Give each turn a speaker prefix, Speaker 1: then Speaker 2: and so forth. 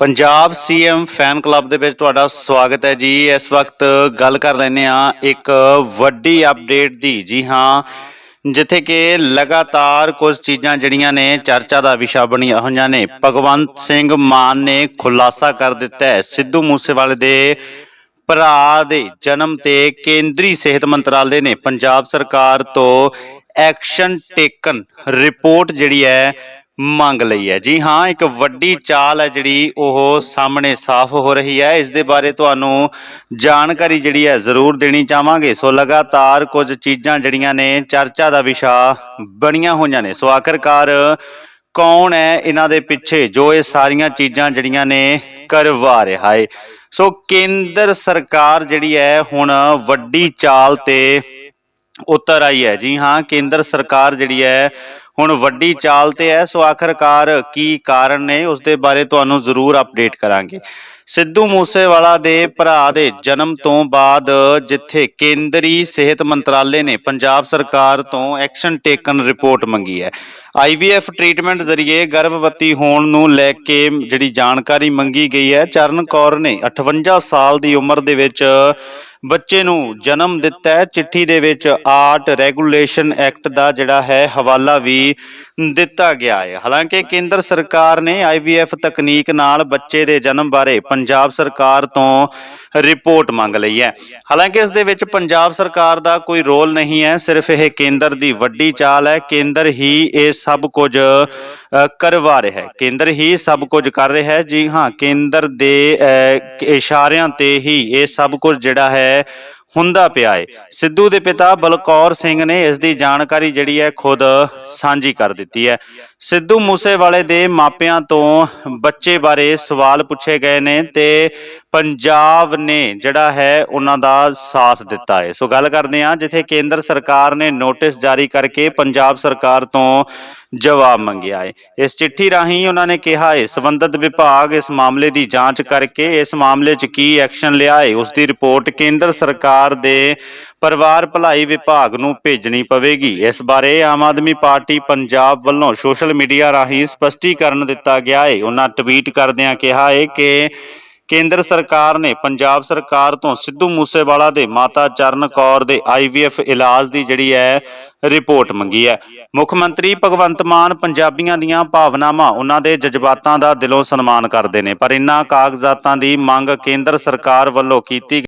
Speaker 1: Punjab CM fan club ਦੇ ਵਿੱਚ ਤੁਹਾਡਾ ਸਵਾਗਤ ਹੈ ਜੀ। ਇਸ ਵਕਤ ਗੱਲ ਕਰ ਲੈਨੇ ਆ ਇੱਕ ਵੱਡੀ ਅਪਡੇਟ ਦੀ। ਜੀ ਹਾਂ, ਜਿੱਥੇ ਕਿ ਲਗਾਤਾਰ ਕੁਝ ਚੀਜ਼ਾਂ ਜਿਹੜੀਆਂ ਨੇ ਚਰਚਾ ਦਾ ਵਿਸ਼ਾ ਬਣੀਆਂ ਹੋਈਆਂ ਨੇ। ਭਗਵੰਤ ਸਿੰਘ ਮਾਨ ਨੇ ਖੁਲਾਸਾ ਕਰ ਦਿੱਤਾ ਹੈ ਸਿੱਧੂ ਮੂਸੇਵਾਲੇ ਦੇ ਭਰਾ ਦੇ ਜਨਮ ਤੇ ਕੇਂਦਰੀ ਸਿਹਤ ਮੰਤਰਾਲੇ ਨੇ ਪੰਜਾਬ ਸਰਕਾਰ ਤੋਂ ਐਕਸ਼ਨ ਟੇਕਨ ਰਿਪੋਰਟ ਜਿਹੜੀ ਹੈ ਮੰਗ ਲਈ ਹੈ। ਜੀ ਹਾਂ, ਇੱਕ ਵੱਡੀ ਚਾਲ ਹੈ ਜਿਹੜੀ ਉਹ ਸਾਹਮਣੇ ਸਾਫ਼ ਹੋ ਰਹੀ ਹੈ। ਇਸ ਦੇ ਬਾਰੇ ਤੁਹਾਨੂੰ ਜਾਣਕਾਰੀ ਜਿਹੜੀ ਹੈ ਜ਼ਰੂਰ ਦੇਣੀ ਚਾਹਾਂਗੇ। ਸੋ ਲਗਾਤਾਰ ਕੁਝ ਚੀਜ਼ਾਂ ਜਿਹੜੀਆਂ ਨੇ, ਚਰਚਾ ਦਾ ਵਿਸ਼ਾ ਬਣੀਆਂ ਹੋਈਆਂ ਨੇ। ਸੋ ਆਖਰਕਾਰ ਕੌਣ ਹੈ ਇਹਨਾਂ ਦੇ ਪਿੱਛੇ ਜੋ ਇਹ ਸਾਰੀਆਂ ਚੀਜ਼ਾਂ ਜਿਹੜੀਆਂ ਨੇ ਕਰਵਾ ਰਿਹਾ ਹੈ? ਸੋ ਕੇਂਦਰ ਸਰਕਾਰ ਜਿਹੜੀ ਹੈ ਹੁਣ ਵੱਡੀ ਚਾਲ ਤੇ ਉਤਰ ਆਈ ਹੈ। ਜੀ ਹਾਂ, ਕੇਂਦਰ ਸਰਕਾਰ ਜਿਹੜੀ ਹੈ ਹੁਣ ਵੱਡੀ ਚਾਲ ਤੇ ਹੈ, ਸੋ ਆਖਰਕਾਰ ਕੀ ਕਾਰਨ ਨੇ ਉਸ ਦੇ ਬਾਰੇ ਤੁਹਾਨੂੰ ਜ਼ਰੂਰ ਅਪਡੇਟ ਕਰਾਂਗੇ। ਸਿੱਧੂ ਮੂਸੇਵਾਲਾ ਦੇ ਭਰਾ ਦੇ ਜਨਮ ਤੋਂ ਬਾਅਦ ਜਿੱਥੇ ਕੇਂਦਰੀ ਸਿਹਤ ਮੰਤਰਾਲੇ ਨੇ ਪੰਜਾਬ ਸਰਕਾਰ ਤੋਂ ਐਕਸ਼ਨ ਟੇਕਨ ਰਿਪੋਰਟ ਮੰਗੀ ਹੈ। ਆਈਵੀਐਫ ਟ੍ਰੀਟਮੈਂਟ ਜ਼ਰੀਏ ਗਰਭਵਤੀ ਹੋਣ ਨੂੰ ਲੈ ਕੇ ਜਿਹੜੀ ਜਾਣਕਾਰੀ ਮੰਗੀ ਗਈ ਹੈ, ਚਰਨ ਕੌਰ ਨੇ 58 ਸਾਲ ਦੀ ਉਮਰ ਦੇ ਵਿੱਚ ਬੱਚੇ ਨੂੰ ਜਨਮ ਦਿੱਤਾ ਹੈ। ਚਿੱਠੀ ਦੇ ਵਿੱਚ ਆਰਟ ਰੈਗੂਲੇਸ਼ਨ ਐਕਟ ਦਾ ਜਿਹੜਾ ਹੈ, ਹਵਾਲਾ ਵੀ ਦਿੱਤਾ ਗਿਆ ਹੈ। ਹਾਲਾਂਕਿ ਕੇਂਦਰ ਸਰਕਾਰ ਨੇ ਆਈਵੀਐਫ ਤਕਨੀਕ ਨਾਲ ਬੱਚੇ ਦੇ ਜਨਮ ਬਾਰੇ ਪੰਜਾਬ ਸਰਕਾਰ ਤੋਂ ਰਿਪੋਰਟ ਮੰਗ ਲਈ ਹੈ। ਹਾਲਾਂਕਿ ਇਸ ਦੇ ਵਿੱਚ ਪੰਜਾਬ ਸਰਕਾਰ ਦਾ ਕੋਈ ਰੋਲ ਨਹੀਂ ਹੈ ਸਿਰਫ ਇਹ ਕੇਂਦਰ ਦੀ ਵੱਡੀ ਚਾਲ ਹੈ। ਕੇਂਦਰ ਹੀ ਇਹ ਸਭ ਕੁਝ ਕਰਵਾ ਰਿਹਾ ਹੈ। ਕੇਂਦਰ ਹੀ ਸਭ ਕੁਝ ਕਰ ਰਿਹਾ ਹੈ। ਜੀ ਹਾਂ ਕੇਂਦਰ ਦੇ ਅ, ਇਸ਼ਾਰਿਆਂ ਤੇ ਹੀ ਇਹ ਸਭ ਕੁਝ ਜਿਹੜਾ ਹੈ ਹੁੰਦਾ ਪਿਆ ਹੈ ਸਿੱਧੂ ਦੇ ਪਿਤਾ ਬਲਕੌਰ ਸਿੰਘ ਨੇ ਇਸ ਦੀ ਜਾਣਕਾਰੀ ਜਿਹੜੀ ਹੈ ਖੁਦ ਸਾਂਝੀ ਕਰ ਦਿੱਤੀ ਹੈ। ਸਿੱਧੂ ਮੂਸੇਵਾਲੇ ਦੇ ਮਾਪਿਆਂ ਤੋਂ ਬੱਚੇ ਬਾਰੇ ਸਵਾਲ ਪੁੱਛੇ ਗਏ ਨੇ ਤੇ ਪੰਜਾਬ ਨੇ ਜਿਹੜਾ ਹੈ ਉਹਨਾਂ ਦਾ ਸਾਥ ਦਿੱਤਾ ਹੈ। ਸੋ ਗੱਲ ਕਰਦੇ ਹਾਂ, ਜਿੱਥੇ ਕੇਂਦਰ ਸਰਕਾਰ ਨੇ ਨੋਟਿਸ ਜਾਰੀ ਕਰਕੇ ਪੰਜਾਬ ਸਰਕਾਰ ਤੋਂ ਜਵਾਬ ਮੰਗਿਆ ਹੈ। ਇਸ ਚਿੱਠੀ ਰਾਹੀਂ ਉਹਨਾਂ ਨੇ ਕਿਹਾ ਹੈ, ਸੰਬੰਧਿਤ ਵਿਭਾਗ ਇਸ ਮਾਮਲੇ ਦੀ ਜਾਂਚ ਕਰਕੇ ਇਸ ਮਾਮਲੇ 'ਚ ਕੀ ਐਕਸ਼ਨ ਲਿਆ ਹੈ, ਉਸ ਦੀ ਰਿਪੋਰਟ ਕੇਂਦਰ ਸਰਕਾਰ ਦੇ ਪਰਿਵਾਰ ਭਲਾਈ ਵਿਭਾਗ ਨੂੰ ਭੇਜਣੀ ਪਵੇਗੀ। ਇਸ ਬਾਰੇ ਆਮ ਆਦਮੀ ਪਾਰਟੀ ਪੰਜਾਬ ਵੱਲੋਂ ਸੋਸ਼ਲ ਮੀਡੀਆ ਰਾਹੀਂ ਸਪਸ਼ਟੀਕਰਨ ਦਿੱਤਾ ਗਿਆ ਹੈ ਉਹਨਾਂ ਟਵੀਟ ਕਰਦਿਆਂ ਕਿਹਾ ਹੈ ਕਿ ਕੇਂਦਰ ਸਰਕਾਰ ਨੇ ਪੰਜਾਬ ਸਰਕਾਰ ਤੋਂ ਸਿੱਧੂ ਮੂਸੇਵਾਲਾ ਦੇ ਮਾਤਾ ਚਰਨ ਕੌਰ ਦੇ ਆਈਵੀਐਫ ਇਲਾਜ ਦੀ ਜਿਹੜੀ ਹੈ ਰਿਪੋਰਟ ਮੰਗੀ ਹੈ ਮੁੱਖ ਮੰਤਰੀ ਭਗਵੰਤ ਮਾਨ ਪੰਜਾਬੀਆਂ ਦੀਆਂ ਭਾਵਨਾਵਾਂ ਉਹਨਾਂ ਦੇ ਜਜ਼ਬਾਤਾਂ ਦਾ ਦਿਲੋਂ ਸਨਮਾਨ ਕਰਦੇ ਨੇ। ਪਰ ਇਨ੍ਹਾਂ ਕਾਗਜ਼ਾਤਾਂ ਦੀ ਮੰਗ ਕੇਂਦਰ ਸਰਕਾਰ ਵੱਲੋਂ ਕੀਤੀ